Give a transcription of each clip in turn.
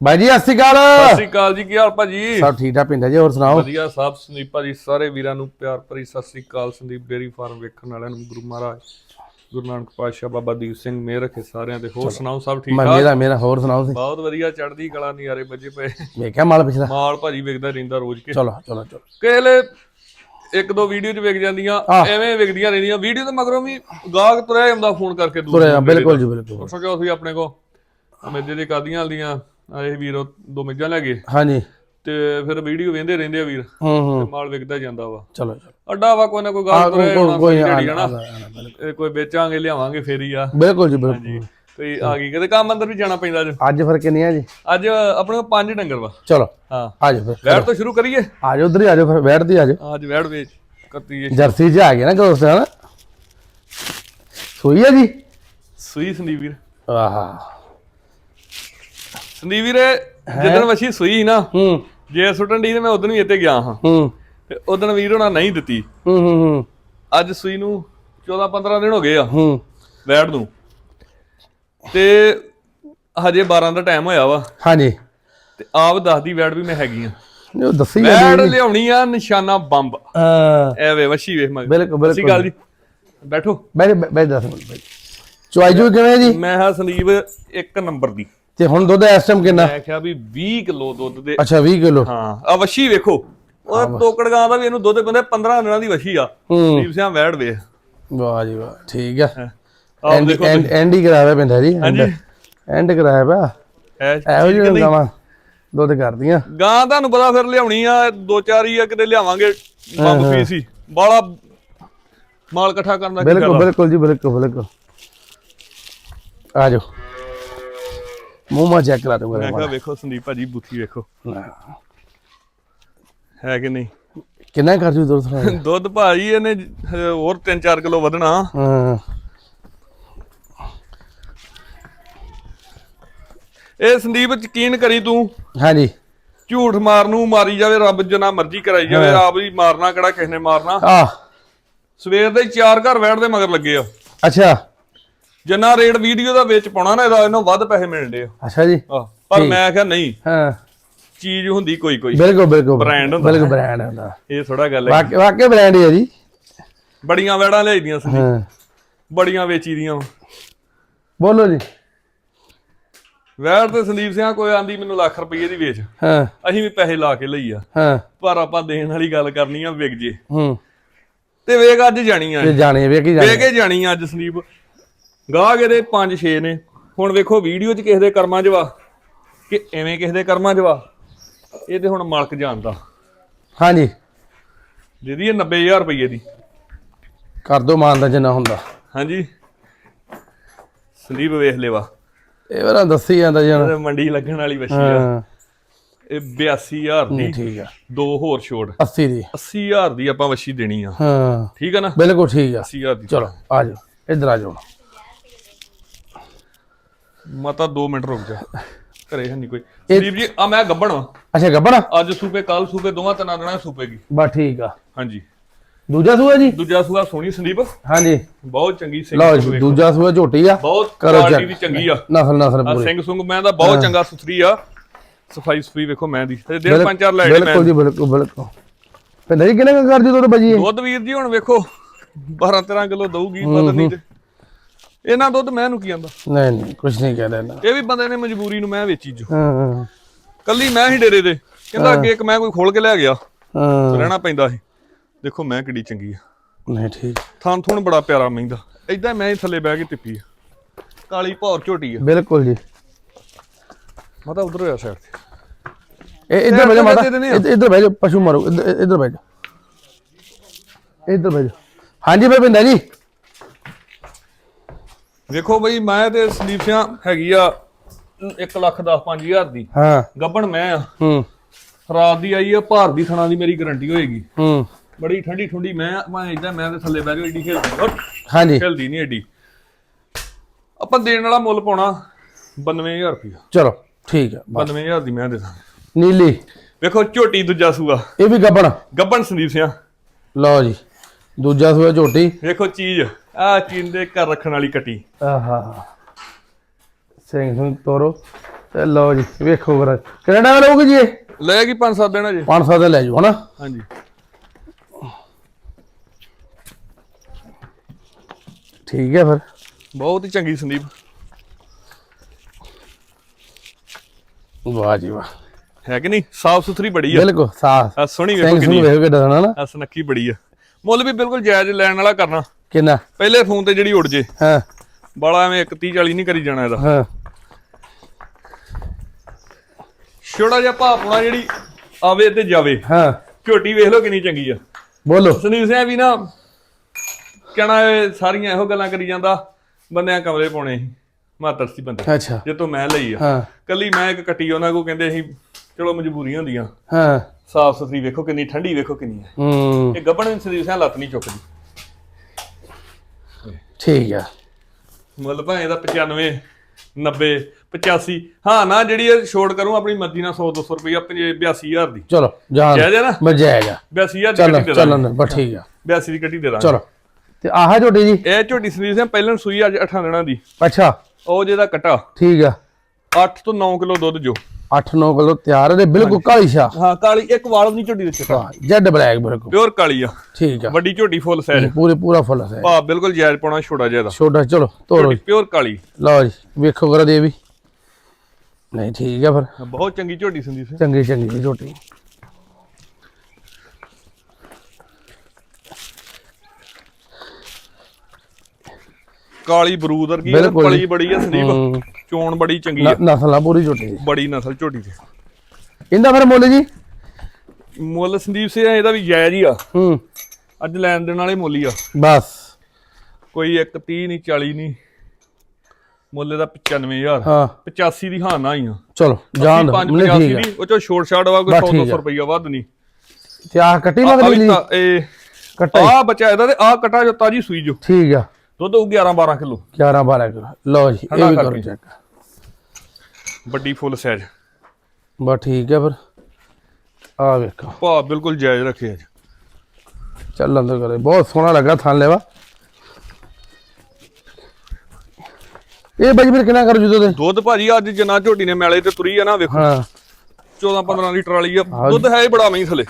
ਬਾਈ ਜੀ ਸਤਿ ਸ਼੍ਰੀ ਅਕਾਲ। ਸਤਿ ਸ਼੍ਰੀ ਅਕਾਲ ਜੀ ਕੀ ਹਾਲ ਭਾਜੀ ਸਭ ਠੀਕ ਠਾਕ ਪਿੰਦਾ ਜੀ ਹੋਰ ਸੁਣਾਓ? ਵਧੀਆ ਸਭ ਸੰਦੀਪ ਭਾਜੀ ਸਾਰੇ ਵੀਰਾਂ ਨੂੰ ਪਿਆਰ ਭਰੀ ਸਤਿ ਸ਼੍ਰੀ ਅਕਾਲ। ਸੰਦੀਪ ਡੇਰੀ ਫਾਰਮ ਵੇਖਣ ਵਾਲਿਆਂ ਨੂੰ ਗੁਰੂ ਮਹਾਰਾਜ ਗੁਰੂ ਨਾਨਕ ਪਾਤਸ਼ਾਹ ਬਾਬਾ ਦੀਪ ਸਿੰਘ ਮਿਹਰ ਰੱਖੇ ਸਾਰਿਆਂ ਤੇ ਹੋਰ ਸੁਣਾਓ ਸਭ ਠੀਕ ਮੈਂ ਠਾਕ? ਮੇਰਾ ਮੇਰਾ ਹੋਰ ਸੁਣਾਓ ਤੁਸੀਂ? ਬਹੁਤ ਵਧੀਆ ਚੜ੍ਹਦੀ ਕਲਾ ਨਜ਼ਾਰੇ ਵੱਜੇ ਪਏ। ਵੇਖਿਆ ਮਾਲ ਪਿਛਲਾ। ਮਾਲ ਭਾਜੀ ਵਿਕਦਾ ਰਹਿੰਦਾ ਰੋਜ਼ ਕੇ। ਚਲੋ ਚਲੋ ਚਲੋ। ਕਿਹਲੇ ਇੱਕ ਦੋ ਵੀਡੀਓ 'ਚ ਵਿਕ ਜਾਂਦੀਆਂ ਐਵੇਂ ਵਿਕਦੀਆਂ ਰਹਿੰਦੀਆਂ। ਵੀਡੀਓ ਤੇ ਮਗਰੋਂ ਵੀ ਗਾਹਕ ਤੁਰਿਆ ਜਾਂਦਾ ਫੋਨ ਕਰਕੇ ਦੂਰ ਬਿਲਕੁਲ ਜੀ ਬਿਲਕੁਲ। ਸੋਚੋ ਅਸੀਂ ਆਪਣੇ ਕੋ ਮੇਜੇ ਦੇ ਕਾਦੀਆਂ ਵਾਲੀਆਂ ਆਏ ਵੀਰੋ ਦੋ ਮੇਜਾਂ ਲੈ ਗਏ। ਹਾਂਜੀ। ਤੇ ਫਿਰ ਵੀਡੀਓ ਵੇਂਦੇ ਰਹਿੰਦੇ ਆ ਵੀਰ। ਹੂੰ ਹੂੰ। ਮਾਲ ਵਿਕਦਾ ਜਾਂਦਾ ਵਾ। ਚਲੋ ਚਲੋ। ਅੱਡਾ ਵਾ ਕੋਈ ਨਾ ਕੋਈ ਗੱਲ ਤੁਰੇ ਕੋਈ ਆ- ਹਨਾ? ਆ- ਆ-। ਇਹ ਕੋਈ ਵੇਚਾਂਗੇ ਲਿਆਵਾਂਗੇ ਫੇਰ ਹੀ ਆ। ਬਿਲਕੁਲ ਜੀ ਬਿਲਕੁਲ। ਕੋਈ ਆ ਗਈ ਕਿਤੇ ਕੰਮ ਅੰਦਰ ਵੀ ਜਾਣਾ ਪੈਂਦਾ ਅੱਜ? ਅੱਜ ਫਿਰ ਕਿੰਨੀਆਂ ਜੀ? ਅੱਜ ਆਪਣੇ ਪੰਜ ਡੰਗਰ ਵਾ। ਚਲੋ। ਹਾਂ। ਆ ਜਾਓ ਫਿਰ। ਵੈੜ ਤੋਂ ਸ਼ੁਰੂ ਕਰੀਏ? ਆ ਜਾਓ ਉਧਰ ਹੀ ਆ ਜਾਓ ਫਿਰ ਬੈਠਦੀ ਆ ਜਾਓ। ਅੱਜ ਵੈੜ ਵੇਚ ਕੱਤੀ ਜੇ ਜਰਸੀ ਚ ਆ ਗਿਆ ਨਾ ਦੋਸਤ ਹਨਾ ਸੋਈ ਆ ਜੀ? ਸੂਈ ਸੰਦੀਪ ਵੀਰ। ਆਹਾ। ਸੰਦੀਪ ਵੀਰ ਜਦੋਂ ਵਸ਼ੀ ਸੂਈ ਨਾ ਹੂੰ। ਜੇ ਸੁੱਟਣ ਦੀ ਤੇ ਮੈਂ ਉਦੋਂ ਵੀ ਇੱਥੇ ਗਿਆ ਹਾਂ। ਹੂੰ। ਤੇ ਉਦੋਂ ਵੀਰ ਹੋਣਾ ਨਹੀਂ ਦਿੱਤੀ। ਹੂੰ ਹੂੰ ਹੂੰ। ਅੱਜ ਸੂਈ ਨੂੰ 14 15 ਦਿਨ ਹੋ ਗਏ ਆ। ਹੂੰ। ਵੈੜ ਨੂੰ। ਤੇ ਹਜੇ 12 ਦਾ ਟਾਈਮ ਹੋਇਆ ਵਾ। ਹਾਂਜੀ। ਤੇ ਆਪ ਦੱਸਦੀ ਵੈੜ ਵੀ ਮੈਂ ਹੈਗੀ ਆ। ਉਹ ਦੱਸੀ ਵੈੜ ਲਿਆਉਣੀ ਆ ਨਿਸ਼ਾਨਾ ਬੰਬ। ਐ ਵੇ ਵਸ਼ੀ ਵੇਖ ਮਗ ਬਿਲਕੁਲ ਬਿਲਕੁਲ। ਅਕਾਲ ਜੀ। ਬੈਠੋ। ਬੈਠ ਬੈਠ ਦੱਸ। ਚੁਆਈ ਜੂ ਕਿਵੇਂ ਜੀ? ਮੈਂ ਹਾਂ ਸੰਦੀਪ ਇੱਕ ਨੰਬਰ ਦੀ। ਤੇ ਹੁਣ ਦੁੱਧ ਇਸ ਟਾਈਮ ਕਿੰਨਾ? ਮੈਂ ਕਿਹਾ ਵੀ 20 ਕਿਲੋ ਦੁੱਧ ਦੇ। ਅੱਛਾ 20 ਕਿਲੋ। ਹਾਂ ਆ ਵਸ਼ੀ ਵੇਖੋ। ਉਹ ਤੋਕੜ ਗਾਂ ਦਾ ਵੀ ਇਹਨੂੰ ਦੁੱਧ ਪੈਂਦਾ 15 ਦਿਨਾਂ ਦੀ ਵਸ਼ੀ ਆ। ਦੀਪ ਸਿੰਘ ਵੈੜ ਵੇ। ਵਾਹ ਜੀ ਵਾਹ ਠੀਕ ਆ। ਐਂਡ ਦੇਖੋ ਐਂਡ ਐਂਡ ਹੀ ਕਰਾਇਆ ਪਿਆ ਜੀ ਹਾਂਜੀ। ਐਂਡ ਕਰਾਇਆ ਪਿਆ। ਐ ਇਹੋ ਜਿਹੇ ਗਾਵਾਂ ਦੁੱਧ ਕਰਦੀਆਂ। ਗਾਂ ਤੁਹਾਨੂੰ ਪਤਾ ਫਿਰ ਲਿਆਉਣੀ ਆ ਦੋ ਚਾਰ ਹੀ ਆ ਕਿਤੇ ਲਿਆਵਾਂਗੇ। ਬੰਬ ਪੀਸ ਹੀ। ਬਾਲਾ ਮਾਲ ਇਕੱਠਾ ਕਰਨ ਦਾ ਬਿਲਕੁਲ? ਬਿਲਕੁਲ ਜੀ ਬਿਲਕੁਲ ਬਿਲਕੁਲ। ਆ ਜਾਓ। ਮੂੰਹ ਮਾ ਚੈੱਕ ਕਰਾ ਦੋ ਮੈਂ ਕਿਹਾ ਵੇਖੋ ਸੰਦੀਪ ਭਾਜੀ ਬੁੱਥੀ ਵੇਖੋ। ਹੈ ਕਿ ਨਹੀਂ? ਕਿੰਨਾ ਕਰ ਜੂ ਦੁੱਧ ਥੋੜਾ ਦੁੱਧ ਭਾਜੀ ਇਹਨੇ ਹੋਰ 3-4 ਕਿਲੋ ਵਧਣਾ। ਹਾਂ। ਇਹ ਸੰਦੀਪ ਯਕੀਨ ਕਰੀ ਤੂੰ। ਹਾਂਜੀ। ਝੂਠ ਮਾਰ ਨੂੰ ਮਾਰੀ ਜਾਵੇ ਰੱਬ ਜਿੰਨਾ ਮਰਜ਼ੀ ਕਰਾਈ ਜਾਵੇ ਆਪ ਹੀ ਮਾਰਨਾ ਕਿਹੜਾ ਕਿਸੇ ਨੇ ਮਾਰਨਾ। ਆ ਸਵੇਰ ਦੇ ਚਾਰ ਘਰ ਬੈਠਦੇ ਮਗਰ ਲੱਗੇ ਆ। ਅੱਛਾ। ਜਿੰਨਾ ਰੇਟ ਵੀਡੀਓ ਦਾ ਵਿੱਚ ਪਾਉਣਾ ਨਾ ਇਹਦਾ ਇਹਨੂੰ ਵੱਧ ਪੈਸੇ ਮਿਲਣਦੇ ਆ। ਅੱਛਾ ਜੀ। ਆਹ, ਪਰ ਮੈਂ ਕਿਹਾ ਨਹੀਂ ਹਾਂ। ਚੀਜ਼ ਹੁੰਦੀ ਕੋਈ ਕੋਈ। ਬਿਲਕੁਲ ਬਿਲਕੁਲ। Brand ਹੁੰਦਾ। ਬਿਲਕੁਲ ਬ੍ਰਾਂਡ ਹੁੰਦਾ। ਇਹ ਥੋੜਾ ਗੱਲ ਹੈ ਵਾਕਈ ਵਾਕਈ ਬ੍ਰਾਂਡ ਹੀ ਹੈ ਜੀ। ਬੜੀਆਂ ਵੈੜਾਂ ਲਿਆਈਆਂ ਸੀ। ਹਾਂ। ਬੜੀਆਂ ਵੇਚੀ ਦੀਆਂ। ਬੋਲੋ ਜੀ। ਵੈੜ ਤੇ ਸੰਦੀਪ ਸਿੰਘ ਕੋਈ ਆਂਦੀ ਮੈਨੂੰ ਲੱਖ ਰੁਪਏ ਦੀ ਵੇਚ। ਹਾਂ। ਅਸੀਂ ਵੀ ਪੈਸੇ ਲਾ ਕੇ ਲਈ ਆ। ਹਾਂ। ਪਰ ਆਪਾਂ ਦੇਣ ਵਾਲੀ ਗੱਲ ਕਰਨੀ ਆ ਵਿਕ ਜੇ। ਹੂੰ। ਤੇ ਵੇਗ ਅੱਜ ਜਾਣੀ ਆ। ਤੇ ਜਾਣੇ ਵੇ ਕੀ ਜਾਣੇ ਵੇਖ ਕੇ ਜਾਣੀ ਆ ਅੱਜ ਸੰਦੀਪ। ਗਾਹਕ ਇਹਦੇ 5-6 ਨੇ। ਹੁਣ ਵੇਖੋ ਵੀਡੀਓ 'ਚ ਕਿਸੇ ਦੇ ਕਰਮਾਂ 'ਚ ਵਾ ਕਿ ਐਵੇਂ ਕਿਸੇ ਦੇ ਕਰਮਾਂ 'ਚ ਵਾ। ਇਹ ਤੇ ਹੁਣ ਮਾਲਕ ਜਾਣਦਾ। ਹਾਂਜੀ। ਜਿਹਦੀ ਇਹ 90000 ਰੁਪਏ ਦੀ। ਕਰ ਦੋ ਮਾਨ ਦਾ ਜਿੰਨਾ ਹੁੰਦਾ। ਹਾਂਜੀ। ਸੰਦੀਪ ਵੇਖ ਲੈਵਾ ਇਹ ਵਾਰਾ ਦੱਸੀ ਜਾਂਦਾ ਜੀ ਹੁਣ। ਇਹ ਮੰਡੀ ਲੱਗਣ ਵਾਲੀ ਵਸ਼ੀ ਆ। ਇਹ 82000 ਦੀ। ਠੀਕ ਆ। ਦੋ ਹੋਰ ਛੋੜ। 80 ਦੀ। 80000 ਦੀ ਆਪਾਂ ਵਸ਼ੀ ਦੇਣੀ ਆ। ਹਾਂ। ਠੀਕ ਆ ਨਾ? ਬਿਲਕੁਲ ਠੀਕ ਆ। 80000 ਦੀ। ਚਲੋ ਆ ਜਾਓ। ਇੱਧਰ ਆ ਜਾਓ ਮਤਾ 2 ਮਿੰਟ ਰੁਕ ਜਾ। ਘਰੇ ਹੈ ਨਹੀਂ ਕੋਈ। ਸੰਦੀਪ ਜੀ ਆ ਮੈਂ ਗੱਬਣ ਵਾਂ। ਅੱਛਾ ਗੱਬਣਾ? ਅੱਜ ਸੂਪੇ ਕੱਲ ਸੂਪੇ ਦੋਵਾਂ ਤਿੰਨਾਂ 'ਚ ਸੂਪੇਗੀ ਬਸ ਠੀਕ ਆ। ਹਾਂਜੀ। ਦੂਜਾ ਸੂਆ ਜੀ? ਦੂਜਾ ਸੂਆ ਸੋਹਣੀ ਸੰਦੀਪ। ਹਾਂਜੀ। ਬਹੁਤ ਚੰਗੀ ਸਿੰਘ ਲਓ ਜੀ ਦੂਜਾ ਸੂਆ ਝੋਟੀ ਆ। ਬਹੁਤ ਕਰੋ ਕੁਆਲਿਟੀ check। ਦੀ ਚੰਗੀ ਆ। ਨਸਲ ਨਸਲ ਆ ਪੂਰੀ। ਸਿੰਘ ਸੁੰਗ ਮੈਂ ਦਾ ਬਹੁਤ ਚੰਗਾ ਸੁਥਰੀ ਆ। ਸਫ਼ਾਈ ਸੁਫੀ ਵੇਖੋ ਮੈਂ ਦੀ। ਤੇ ਡੇਢ ਪੰਜ ਚਾਰ ਲੈ ਜਿਹੜੇ ਬਿਲਕੁਲ ਜੀ ਬਿਲਕੁਲ ਬਿਲਕੁਲ। ਪਿੰਦਰ ਜੀ ਕਿੰਨੇ ਕੁ ਕਰ ਜੀ ਭਾਜੀ ਇਹ? ਦੁੱਧ ਵੀਰ ਜੀ ਹੁਣ ਵੇਖੋ 12 13 ਕਿਲੋ ਦਊਗੀ ਪਤਾ ਨਹੀਂ ਤੇ। ਇਹਨਾਂ ਦੁੱਧ ਮੈਂ ਨੂੰ ਕੀ ਆਂਦਾ? ਨਹੀਂ ਨਹੀਂ ਕੁਝ ਨਹੀਂ ਕਹਿ ਇਹ ਵੀ ਬੰਦੇ ਨੇ ਮਜਬੂਰੀ ਨੂੰ ਮੈਂ ਵੇਚੀ ਜੋ। ਹਾਂ ਕੱਲੀ ਮੈਂ ਹੀ ਡੇਰੇ ਦੇ। ਕਹਿੰਦਾ ਅੱਗੇ ਇੱਕ ਮੈਂ ਕੋਈ ਖੋਲ ਕੇ ਲੈ ਗਿਆ। ਹਾਂ। ਰਹਿਣਾ ਪੈਂਦਾ ਸੀ। ਦੇਖੋ ਮੈਂ ਕਿੱਡੀ ਚੰਗੀ ਆ। ਨਹੀਂ ਠੀਕ। ਥਾਂ ਥੁਣ ਬੜਾ ਪਿਆਰਾ ਮਹਿੰਦਾ। ਏਦਾਂ ਮੈਂ ਹੀ ਥੱਲੇ ਬਹਿ ਕੇ ਟਿੱਪੀ ਆ। ਕਾਲੀ ਭੌਰ ਝੋਟੀ ਆ। ਬਿਲਕੁਲ ਜੀ। ਮੈਂ ਤਾਂ ਉਧਰ ਹੋਇਆ ਸਾਈਡ ਤੇ। ਇਹ ਇੱਧਰ ਬਹਿ ਜਾ ਮਾਤਾ। ਇੱਧਰ- ਬਹਿ ਜਾ ਪਸ਼ੂ ਮਾਰੋ। ਇੱਧਰ ਬਹਿ ਜਾ। ਇੱਧਰ ਬਹਿ ਜਾ। ਹਾਂਜੀ ਭਾਈ ਜੀ। ਵੇਖੋ ਬਈ ਮੈਂ ਤੇ ਸਿੰਘ ਹੈਗੀ ਆ 1 ਲੱਖ 10 5000 ਦੀ। ਹਾਂ। ਗੱਬਣ ਮੈਂ ਆ। ਹੂੰ। ਰਾਤ ਦੀ ਆਈ ਆ ਭਾਰ ਦੀ ਥਣਾ ਦੀ ਮੇਰੀ ਗਾਰੰਟੀ ਹੋਏਗੀ। ਹੂੰ। ਬੜੀ ਠੰਡੀ ਠੰਡੀ ਮੈਂ ਮੈਂ ਇਦਾਂ ਮੈਂ ਤੇ ਥੱਲੇ ਬਹਿ ਕੇ ਏਡੀ ਖੇਲਦੀ ਹਾਂਜੀ। ਖੇਲਦੀ ਨਹੀਂ ਏਡੀ ਆਪਾਂ ਦੇਣ ਵਾਲਾ ਮੁੱਲ ਪਾਉਣਾ 92000 ਰੁਪਇਆ। ਚਲੋ ਠੀਕ ਹੈ 92000 ਦੀ ਮੈਂ ਦੇ ਦਾਂ ਨੀਲੀ। ਵੇਖੋ ਝੋਟੀ ਦੂਜਾ ਸੂਆ। ਇਹ ਵੀ ਗੱਬਣ ਗੱਬਣ ਸੰਦੀਪ ਸਿੰਘ ਲਓ ਜੀ। ਦੂਜਾ ਸੂਆ ਝੋਟੀ। ਵੇਖੋ ਚੀਜ਼ ਆ ਚੀਨ ਦੇ ਘਰ ਰੱਖਣ ਵਾਲੀ ਕੱਟੀ। ਆਹਾ। ਸਿੰਘ ਸਿੰਘ ਤੋਰੋ। ਤੇ ਲਓ ਜੀ ਵੇਖੋ ਫਿਰ ਕਿੰਨਾ ਟਾਈਮ ਲਊਗੀ ਜੀ ਲੈ ਗਈ 5-7 ਦਿਨ ਅਜੇ। 500 ਦੇ ਲੈ ਜਾਓ ਹਨਾ? ਹਾਂਜੀ। ਠੀਕ ਹੈ ਫਿਰ। ਬਹੁਤ ਹੀ ਚੰਗੀ ਸੰਦੀਪ। ਵਾਹ ਜੀ ਵਾਹ। ਹੈ ਕਿ ਨਹੀਂ? ਸਾਫ਼ ਸੁਥਰੀ ਬੜੀ ਆ। ਬਿਲਕੁਲ ਸਾਫ਼। ਸੋਹਣੀ ਵੇਖੋ ਕਿੰਨੀ ਵੇਖੋ ਕਿੱਦਾਂ ਨਾ। ਸੁਨੱਖੀ ਬੜੀ ਆ। ਮੁੱਲ ਵੀ ਬਿਲਕੁਲ ਜਾਇਜ਼ ਲੈਣ ਵਾਲਾ ਕਰਨਾ। ਕਿੰਨਾ? ਪਹਿਲੇ ਫੋਨ ਤੇ ਜਿਹੜੀ ਉੜ ਜੇ। ਹਾਂ। ਬਾਲਾ ਐਵੇਂ 1 30 40 ਨਹੀਂ ਕਰੀ ਜਾਣਾ ਇਹਦਾ। ਹਾਂ। ਛੋੜਾ ਜਿਹਾ ਭਾਪਣਾ ਜਿਹੜੀ ਆਵੇ ਤੇ ਜਾਵੇ। ਹਾਂ। ਝੋਟੀ ਵੇਖ ਲਓ ਕਿੰਨੀ ਚੰਗੀ ਆ। ਬੋਲੋ। ਸੁਨੀਲ ਸਿੰਘ ਵੀ ਨਾ ਕਹਿਣਾ ਸਾਰੀਆਂ ਇਹੋ ਗੱਲਾਂ ਕਰੀ ਜਾਂਦਾ ਬੰਦਿਆਂ ਕਮਰੇ ਪਾਉਣੇ ਸੀ ਮਾਤਰ ਸੀ ਬੰਦੇ। ਅੱਛਾ। ਜੇ ਤੋਂ ਮੈਂ ਲਈ ਆ। ਹਾਂ। ਕੱਲੀ ਮੈਂ ਇੱਕ ਕੱਟੀ ਉਹਨਾਂ ਕੋ ਕਹਿੰਦੇ ਸੀ ਚਲੋ ਮਜਬੂਰੀਆਂ ਹੁੰਦੀਆਂ ਹਾਂ। ਸਾਫ਼ ਸੁਥਰੀ ਵੇਖੋ ਕਿੰਨੀ ਠੰਡੀ ਵੇਖੋ ਕਿੰਨੀ ਹੈ। ਹੂੰ। ਇਹ ਗੱਬਣ ਵੀ ਸੁਨੀਲ ਸਿੰਘ ਲੱਤ ਨਹੀਂ ਚੁੱਕਦੀ। ਠੀਕ ਆ। ਮੁੱਲ ਭਾਵੇਂ ਇਹਦਾ 95 90 85 ਹਾਂ ਨਾ ਜਿਹੜੀ ਇਹ ਛੋੜ ਕਰੂੰ ਆਪਣੀ ਮਰਜ਼ੀ ਨਾਲ 100 200 ਰੁਪਇਆ 82000 ਦੀ। ਚਲੋ ਜਾਨ ਜਾਇਜ਼ ਹੈ ਨਾ? ਮੈਂ ਜਾਏਗਾ 82000 ਦੀ ਚੱਲ ਦੇ ਦਾਂਗੇ। ਚੱਲਣ ਬਸ ਠੀਕ ਆ। 82 ਦੀ ਕੱਟੀ ਦੇ ਦਾਂਗੇ। ਚਲੋ। ਤੇ ਆਹ ਝੋਟੀ ਜੀ? ਇਹ ਝੋਟੀ ਸੁਨੀਲ ਸਿੰਘ ਪਹਿਲਾਂ ਸੂਈ ਅੱਜ 8 ਦਿਨਾਂ ਦੀ। ਅੱਛਾ। ਉਹ ਜਿਹਦਾ ਕਟਾ। ਠੀਕ ਆ। 8 ਤੋਂ 9 ਕਿਲੋ ਦੁੱਧ ਜੋ। 8-9 ਕਿਲੋ ਤਿਆਰ ਹੈ ਤੇ ਬਿਲਕੁਲ ਕਾਲੀ ਸ਼ਾ ਹਾਂ ਕਾਲੀ ਇੱਕ ਵਾਲ ਨਹੀਂ ਝੋਟੀ ਦੇ ਚਿੱਟਾ ਜੈਡ ਬਲੈਕ ਬਿਲਕੁਲ। ਪਿਓਰ ਕਾਲੀ ਆ। ਠੀਕ ਆ। ਵੱਡੀ ਝੋਟੀ ਫੁੱਲ ਸਾਈਜ਼ ਪੂਰੇ ਪੂਰਾ ਫੁੱਲ ਹੈ ਭਾ ਬਿਲਕੁਲ ਜਾਇਜ਼ ਪਾਉਣਾ ਛੋੜਾ ਜਿਹਾ ਦਾ ਛੋਟਾ ਚਲੋ ਤੋਰੋ ਜੀ। ਪਿਓਰ ਕਾਲੀ। ਲਓ ਜੀ ਵੇਖੋ ਕਰਾ ਦੇ ਵੀ ਨਹੀਂ ਠੀਕ ਆ ਫਿਰ। ਬਹੁਤ ਚੰਗੀ ਝੋਟੀ ਸੰਦੀਪ ਸਿੰਘ ਚੰਗੀ ਚੰਗੀ ਝੋਟੀ। ਕਾਲੀ ਬਰੂਦ ਵਰਗੀ ਆ, ਬਿਲਕੁਲ ਪਲੀ ਜੀ। ਬੜੀ ਆ ਸੰਦੀਪ ਹੂੰ। ਚੋਣ ਬੜੀ ਚੰਗੀ ਆ। ਨ- ਨਸਲ ਪੂਰੀ ਝੋਟੀ ਦੀ। ਬੜੀ ਨਸਲ ਝੋਟੀ ਦੀ। ਇਹਦਾ ਫਿਰ ਮੁੱਲ ਜੀ? ਮੁੱਲ ਸੰਦੀਪ ਸਿੰਘ ਇਹਦਾ ਵੀ ਜਾਇਜ਼ ਹੀ ਆ। ਹੂੰ। ਅੱਜ ਲੈਣ ਦੇਣ ਵਾਲੇ ਮੁੱਲ ਹੀ ਆ। ਬਸ। ਕੋਈ 1 30 ਨਹੀਂ 40 ਨਹੀਂ। ਮੁੱਲ ਇਹਦਾ 95000 ਹਾਂ। 85 ਦੀ ਹਾਂ ਨਾ ਹੀ ਆ। ਚਲੋ ਦੋ 5 ਨਹੀਂ 85 ਠੀਕ ਦੀ ਉਹ ਚੋ ਛੋੜ ਛਾੜ ਵਾ ਕੋਈ ਬਸ 100 ਠੀਕ 200 ਆ। ਰੁਪਈਆ ਵੱਧ ਨਹੀਂ। ਤੇ ਆਹ ਕੱਟੀ ਆ ਮਗਰ ਵੀ ਲਈ ਤਾਂ ਇਹ ਕੱਟਾ ਹੀ ਆ ਬੱਚਾ ਇਹਦਾ ਤੇ ਆ ਕਟਾ ਜੋ ਤਾਜੀ ਸੂਈ ਜੋ। ਠੀਕ ਆ। ਦੁੱਧ ਹੋਊ 11 12 ਕਿਲੋ। 11 12 ਕਿਲੋ। ਲਓ ਜੀ ਇਹ ਠੰਡਾ ਵੀ ਕਰੋ ਕਰਕੇ। ਚੈੱਕ ਵੱਡੀ ਫੁੱਲ ਸਾਈਜ਼ ਬਸ ਠੀਕ ਆ ਫਿਰ। ਆ ਵੇਖੋ। ਭਾਅ ਬਿਲਕੁਲ ਜਾਇਜ਼ ਰੱਖੇ ਅੱਜ। ਚੱਲ ਅੰਦਰ ਕਰੇ। ਬਹੁਤ ਸੋਹਣਾ ਲੱਗਾ ਥਣ ਲੈਵਾ। ਇਹ ਬਾਜੀ ਫਿਰ ਕਿੰਨਾ ਕਰ ਜੁਦੋ ਦੇ ਦੁੱਧ ਭਾਜੀ ਅੱਜ ਜਿੰਨਾ ਝੋਟੀ ਨੇ ਮੈਲੇ ਤੇ ਤੁਰੀ ਆ ਨਾ ਵੇਖੋ। ਹਾਂ। 14 15 ਲੀਟਰ ਵਾਲੀ ਆ। ਹਾਂ ਦੁੱਧ ਹੈ ਹੀ ਬੜਾ ਮਹੀਂ ਥਲੇ।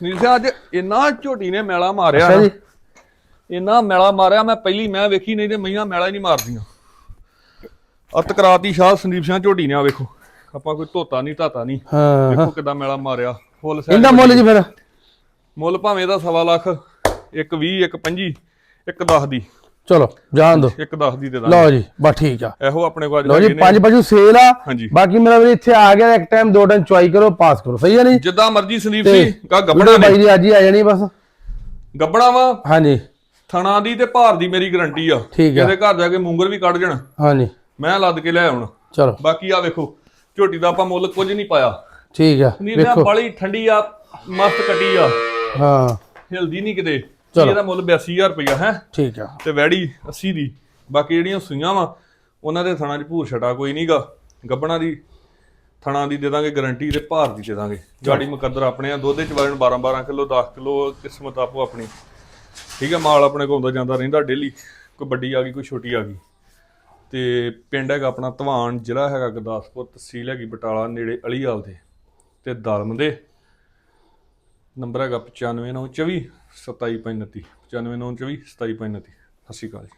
ਸੁਨੀਲ ਸਿੰਘ ਅੱਜ ਇੰਨਾ ਝੋਟੀ ਨੇ ਮੈਲਾ ਮਾਰਿਆ ਅੱਛਾ ਜੀ। ਇੰਨਾ ਮੈਲਾ ਮਾਰਿਆ ਮੈਂ ਪਹਿਲੀ ਮੈਂ ਵੇਖੀ ਨਹੀਂ ਤੇ ਮਈਆਂ ਮੈਲਾ ਹੀ ਨਹੀਂ ਮਾਰਦੀਆਂ। ਅਤ ਕਰਾਤੀ ਸ਼ਾਹ ਸੰਦੀਪ ਸਿੰਘ ਝੋਟੀ ਨੇ ਆ ਵੇਖੋ। ਆਪਾਂ ਕੋਈ ਧੋਤਾ ਨਹੀਂ ਧਾਤਾ ਨਹੀਂ। ਹਾਂ। ਵੇਖੋ ਕਿਦਾਂ ਮੈਲਾ ਮਾਰਿਆ। ਫੁੱਲ size ਇਹਦਾ ਮੁੱਲ ਜੀ ਫਿਰ? ਮੁੱਲ ਭਾਵੇਂ ਇਹਦਾ ਸਵਾ ਲੱਖ ਇੱਕ 20 ਇੱਕ 25 ਇੱਕ 10 ਦੀ। ਚਲੋ ਜਾਣ ਦੋ। ਇੱਕ 10 ਦੀ ਦੇ ਦਾਂਗੇ। ਲਓ ਜੀ ਬਸ ਠੀਕ ਆ। ਇਹੋ ਆਪਣੇ ਕੋਲ ਲਓ ਜੀ। ਪੰਜ ਪਸ਼ੂ ਸੇਲ ਆ। ਬਾਕੀ ਮੇਰਾ ਵੀਰ ਇੱਥੇ ਆ ਗਿਆ ਇੱਕ ਟਾਈਮ ਦੋ ਟਾਈਮ ਚੁਆਈ ਕਰੋ ਪਾਸ ਕਰੋ। ਸਹੀ ਹੈ ਨਹੀਂ? ਜਿੱਦਾਂ ਮਰਜ਼ੀ ਸੰਦੀਪ ਜੀ ਕਾ ਨੇ। ਬਾਈ ਦੀ ਅੱਜ ਹੀ ਆ ਜਾਣੀ ਬਸ। ਗੱਬਣਾ ਵਾ? ਹਾਂਜੀ। ਥਣਾ ਦੀ ਤੇ ਭਾਰ ਦੀ ਮੇਰੀ ਗਾਰੰਟੀ ਆ। ਆ। ਇਹਦੇ ਘਰ ਜਾ ਕੇ ਮੂੰਗਰ ਵੀ ਕੱਢ ਜਾਣ ਹਾਂਜੀ। ਮੈਂ ਲੱਦ ਕੇ ਲੈ ਆਉਣ। ਚਲੋ। ਬਾਕੀ ਆ ਵੇਖੋ ਝੋਟੀ ਦਾ ਆਪਾਂ ਮੁੱਲ ਕੁਝ ਨਹੀਂ ਪਾਇਆ। ਠੀਕ ਆ ਵੇਖੋ। ਬੜੀ ਠੰਡੀ ਆ ਮਸਤ ਕੱਟੀ ਆ। ਹਾਂ। ਹਿਲਦੀ ਨਹੀਂ ਕਿਤੇ। ਇਹਦਾ ਮੁੱਲ 82000 ਰੁਪਇਆ ਹੈ? ਠੀਕ ਆ। ਤੇ ਵੈੜੀ 80 ਦੀ। ਬਾਕੀ ਜਿਹੜੀਆਂ ਸੂਈਆਂ ਵਾ ਉਹਨਾਂ ਦੇ ਥਣਾ 'ਚ ਭੂਰ ਛਟਾ ਕੋਈ ਨਹੀਂਗਾ ਗੱਬਣਾ ਦੀ ਥਣਾ ਦੀ ਦੇ ਦਾਂਗੇ ਗਾਰੰਟੀ ਤੇ ਭਾਰ ਦੀ ਦੇ ਦਾਂਗੇ। ਗਾੜੀ ਮੁਕੱਦਰ ਆਪਣੇ ਆ ਦੁੱਧ ਚ ਵਜਨ 12 12 ਕਿਲੋ 10 ਕਿਲੋ ਕਿਸਮਤ ਆਪੋ ਆਪਣੀ। ਠੀਕ ਹੈ ਮਾਲ ਆਪਣੇ ਕੋਲ ਆਉਂਦਾ ਜਾਂਦਾ ਰਹਿੰਦਾ ਡੇਲੀ ਕੋਈ ਵੱਡੀ ਆ ਗਈ ਕੋਈ ਛੋਟੀ ਆ ਗਈ। ਤੇ ਪਿੰਡ ਹੈਗਾ ਆਪਣਾ ਧਵਾਨ ਜ਼ਿਲ੍ਹਾ ਹੈਗਾ ਗੁਰਦਾਸਪੁਰ ਤਹਿਸੀਲ ਹੈਗੀ ਬਟਾਲਾ ਨੇੜੇ ਅਲੀਵਾਲ ਦੇ। ਤੇ ਦਲਮ ਦੇ ਨੰਬਰ ਹੈਗਾ 9594 27529 95924 27529 ਸਤਿ ਸ਼੍ਰੀ ਅਕਾਲ ਜੀ।